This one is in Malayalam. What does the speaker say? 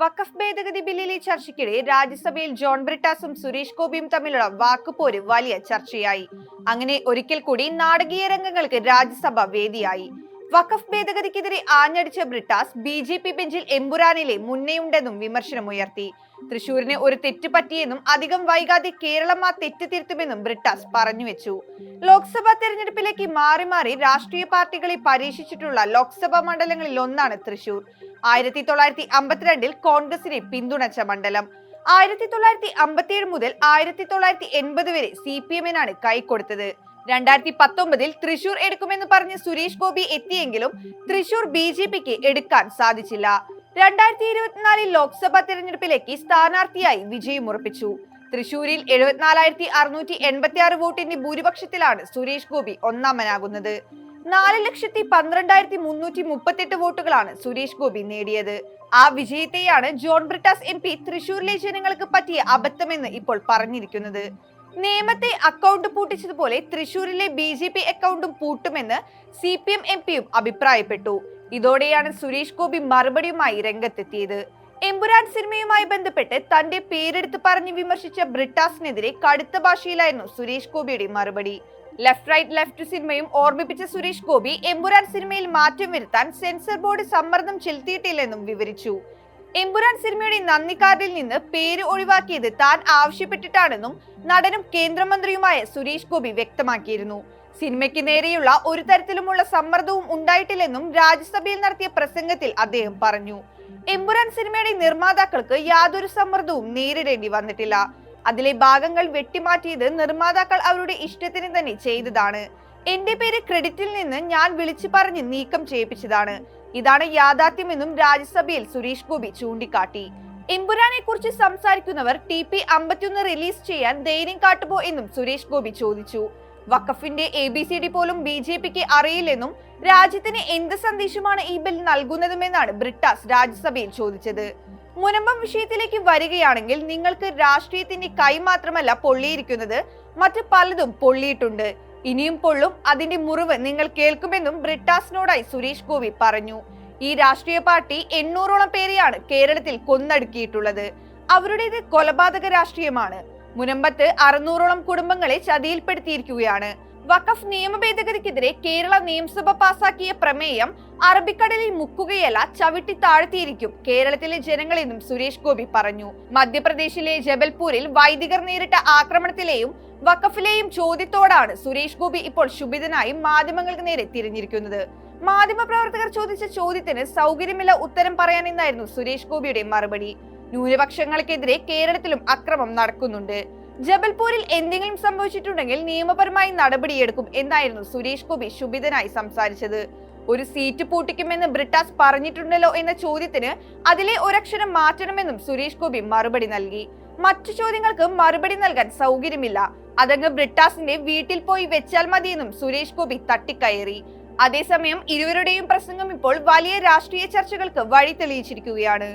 വഖഫ് ഭേദഗതി ബില്ലിലെ ചർച്ചയ്ക്കിടെ രാജ്യസഭയിൽ ജോൺ ബ്രിട്ടാസും സുരേഷ് ഗോപിയും തമ്മിലുള്ള വാക്കുപോര് വലിയ ചർച്ചയായി. അങ്ങനെ ഒരിക്കൽ കൂടി നാടകീയ രംഗങ്ങൾക്ക് രാജ്യസഭ വേദിയായി. വഖഫ് ഭേദഗതിക്കെതിരെ ആഞ്ഞടിച്ച ബ്രിട്ടാസ് ബി ജെ പി ബെഞ്ചിൽ എമ്പുരാനിലെ മുന്നേയുണ്ടെന്നും വിമർശനമുയർത്തി തൃശൂരിന് ഒരു തെറ്റ് പറ്റിയെന്നും അധികം വൈകാതെ കേരളം ആ തെറ്റ് തിരുത്തുമെന്നും ബ്രിട്ടാസ് പറഞ്ഞുവെച്ചു ലോക്സഭാ തെരഞ്ഞെടുപ്പിലേക്ക് മാറി മാറി രാഷ്ട്രീയ പാർട്ടികളെ പരീക്ഷിച്ചിട്ടുള്ള ലോക്സഭാ മണ്ഡലങ്ങളിൽ ഒന്നാണ് തൃശൂർ. ആയിരത്തി തൊള്ളായിരത്തി അമ്പത്തിരണ്ടിൽ കോൺഗ്രസിനെ പിന്തുണച്ച മണ്ഡലം. ആയിരത്തി തൊള്ളായിരത്തി അമ്പത്തിയേഴ് മുതൽ ആയിരത്തി തൊള്ളായിരത്തി എൺപത് വരെ സി പി എമ്മിനാണ് കൈക്കൊടുത്തത് രണ്ടായിരത്തി പത്തൊമ്പതിൽ തൃശൂർ എടുക്കുമെന്ന് പറഞ്ഞ് സുരേഷ് ഗോപി എത്തിയെങ്കിലും തൃശൂർ ബി ജെ പിക്ക് എടുക്കാൻ സാധിച്ചില്ല. രണ്ടായിരത്തി ഇരുപത്തിനാലിൽ ലോക്സഭാ തെരഞ്ഞെടുപ്പിലേക്ക് സ്ഥാനാർത്ഥിയായി വിജയം ഉറപ്പിച്ചു. തൃശൂരിൽ എഴുപത്തിനാലായിരത്തി അറുന്നൂറ്റി എൺപത്തി ആറ് വോട്ടിന്റെ ഭൂരിപക്ഷത്തിലാണ് സുരേഷ് ഗോപി ഒന്നാമനാകുന്നത്. നാല് ലക്ഷത്തി പന്ത്രണ്ടായിരത്തി മുന്നൂറ്റി മുപ്പത്തെട്ട് വോട്ടുകളാണ് സുരേഷ് ഗോപി നേടിയത്. ആ വിജയത്തെയാണ് ജോൺ ബ്രിട്ടാസ് എം പി തൃശൂരിലെ ജനങ്ങൾക്ക് പറ്റിയ അബദ്ധമെന്ന് ഇപ്പോൾ പറഞ്ഞിരിക്കുന്നത്. നിയമത്തെ അക്കൗണ്ട് പൂട്ടിച്ചതുപോലെ തൃശൂരിലെ ബി ജെ പി അക്കൗണ്ടും പൂട്ടുമെന്ന് സി പി എം എം പിയും അഭിപ്രായപ്പെട്ടു. ഇതോടെയാണ് സുരേഷ് ഗോപി മറുപടിയുമായി രംഗത്തെത്തിയത്. എമ്പുരാൻ സിനിമയുമായി ബന്ധപ്പെട്ട് തന്റെ പേരെടുത്ത് പറഞ്ഞ് വിമർശിച്ച ബ്രിട്ടാസിനെതിരെ കടുത്ത ഭാഷയിലായിരുന്നു സുരേഷ് ഗോപിയുടെ മറുപടി. ലെഫ്റ്റ് റൈറ്റ് ലെഫ്റ്റ് സിനിമയും ഓർമ്മിപ്പിച്ച സുരേഷ് ഗോപി എമ്പുരാൻ സിനിമയിൽ മാറ്റം വരുത്താൻ സെൻസർ ബോർഡ് സമ്മർദ്ദം ചെലുത്തിയിട്ടില്ലെന്നും വിവരിച്ചു. എമ്പുരാൻ സിനിമയുടെ നന്ദി കാർഡിൽ നിന്ന് പേര് ഒഴിവാക്കിയത് താൻ ആവശ്യപ്പെട്ടിട്ടാണെന്നും നടനും കേന്ദ്രമന്ത്രിയുമായ സുരേഷ് ഗോപി വ്യക്തമാക്കിയിരുന്നു. സിനിമയ്ക്ക് നേരെയുള്ള ഒരു തരത്തിലുമുള്ള സമ്മർദ്ദവും ഉണ്ടായിട്ടില്ലെന്നും രാജ്യസഭയിൽ നടത്തിയ പ്രസംഗത്തിൽ അദ്ദേഹം പറഞ്ഞു. എമ്പുരാൻ സിനിമയുടെ നിർമ്മാതാക്കൾക്ക് യാതൊരു സമ്മർദ്ദവും നേരിടേണ്ടി വന്നിട്ടില്ല. അതിലെ ഭാഗങ്ങൾ വെട്ടിമാറ്റിയത് നിർമ്മാതാക്കൾ അവരുടെ ഇഷ്ടത്തിന് തന്നെ ചെയ്തതാണ്. എന്റെ പേര് ക്രെഡിറ്റിൽ നിന്ന് ഞാൻ വിളിച്ചു പറഞ്ഞ് നീക്കം ചെയ്യിപ്പിച്ചതാണ്. ഇതാണ് യാഥാർത്ഥ്യമെന്നും രാജ്യസഭയിൽ സുരേഷ് ഗോപി ചൂണ്ടിക്കാട്ടി. എമ്പുരാനെ കുറിച്ച് സംസാരിക്കുന്നവർ ടി പി അമ്പത്തിയൊന്ന് റിലീസ് ചെയ്യാൻ ധൈര്യം കാട്ടുമോ എന്നും സുരേഷ് ഗോപി ചോദിച്ചു. വഖഫിന്റെ എ ബി സി ഡി പോലും ബി ജെ പിക്ക് അറിയില്ലെന്നും രാജ്യത്തിന് എന്ത് സന്ദേശമാണ് ഈ ബിൽ നൽകുന്നതുമെന്നാണ് ബ്രിട്ടാസ് രാജ്യസഭയിൽ ചോദിച്ചത്. മുനമ്പം വിഷയത്തിലേക്ക് വരികയാണെങ്കിൽ നിങ്ങൾക്ക് രാഷ്ട്രീയത്തിന്റെ കൈ മാത്രമല്ല പൊള്ളിയിരിക്കുന്നത് മറ്റ് പലതും പൊള്ളിയിട്ടുണ്ട്. ഇനിയും പൊള്ളും അതിന്റെ മുറിവ് നിങ്ങൾ കേൾക്കുമെന്നും ബ്രിട്ടാസിനോടായി സുരേഷ് ഗോപി പറഞ്ഞു. ഈ രാഷ്ട്രീയ പാർട്ടി എണ്ണൂറോളം പേരെയാണ് കേരളത്തിൽ കൊന്നടുക്കിയിട്ടുള്ളത്. അവരുടേത് കൊലപാതക രാഷ്ട്രീയമാണ്. മുനമ്പത്ത് അറുന്നൂറോളം കുടുംബങ്ങളെ ചതിയിൽപ്പെടുത്തിയിരിക്കുകയാണ്. വഖഫ് നിയമ ഭേദഗതിക്കെതിരെ കേരള നിയമസഭ പാസാക്കിയ പ്രമേയം അറബിക്കടലിൽ മുക്കുകയല്ല ചവിട്ടി താഴ്ത്തിയിരിക്കും. കേരളത്തിലെ ജനങ്ങളെന്നും സുരേഷ് ഗോപി പറഞ്ഞു. മധ്യപ്രദേശിലെ ജബൽപൂരിൽ വൈദികർ നേരിട്ട ആക്രമണത്തിലെയും വഖഫിലെയും ചോദ്യത്തോടാണ് സുരേഷ് ഗോപി ഇപ്പോൾ ശുഭിതനായും മാധ്യമങ്ങൾക്ക് നേരെ തിരിഞ്ഞിരിക്കുന്നത്. മാധ്യമപ്രവർത്തകർ ചോദിച്ച ചോദ്യത്തിന് സൗകര്യമില്ല ഉത്തരം പറയാനെന്നായിരുന്നു സുരേഷ് ഗോപിയുടെ മറുപടി. ന്യൂനപക്ഷങ്ങൾക്കെതിരെ കേരളത്തിലും അക്രമം നടക്കുന്നുണ്ട്. ജബൽപൂരിൽ എന്തെങ്കിലും സംഭവിച്ചിട്ടുണ്ടെങ്കിൽ നിയമപരമായി നടപടിയെടുക്കും എന്നായിരുന്നു സുരേഷ് ഗോപി ശുഭിതനായി സംസാരിച്ചത്. ഒരു സീറ്റ് പൂട്ടിക്കുമെന്ന് ബ്രിട്ടാസ് പറഞ്ഞിട്ടുണ്ടല്ലോ എന്ന ചോദ്യത്തിന് അതിലെ ഒരക്ഷരം മാറ്റണമെന്നും സുരേഷ് ഗോപി മറുപടി നൽകി. മറ്റു ചോദ്യങ്ങൾക്ക് മറുപടി നൽകാൻ സൗകര്യമില്ല. അതങ്ങ് ബ്രിട്ടാസിന്റെ വീട്ടിൽ പോയി വെച്ചാൽ മതിയെന്നും സുരേഷ് ഗോപി തട്ടിക്കയറി. അതേസമയം ഇരുവരുടെയും പ്രസംഗം ഇപ്പോൾ വലിയ രാഷ്ട്രീയ ചർച്ചകൾക്ക് വഴി തെളിയിച്ചിരിക്കുകയാണ്.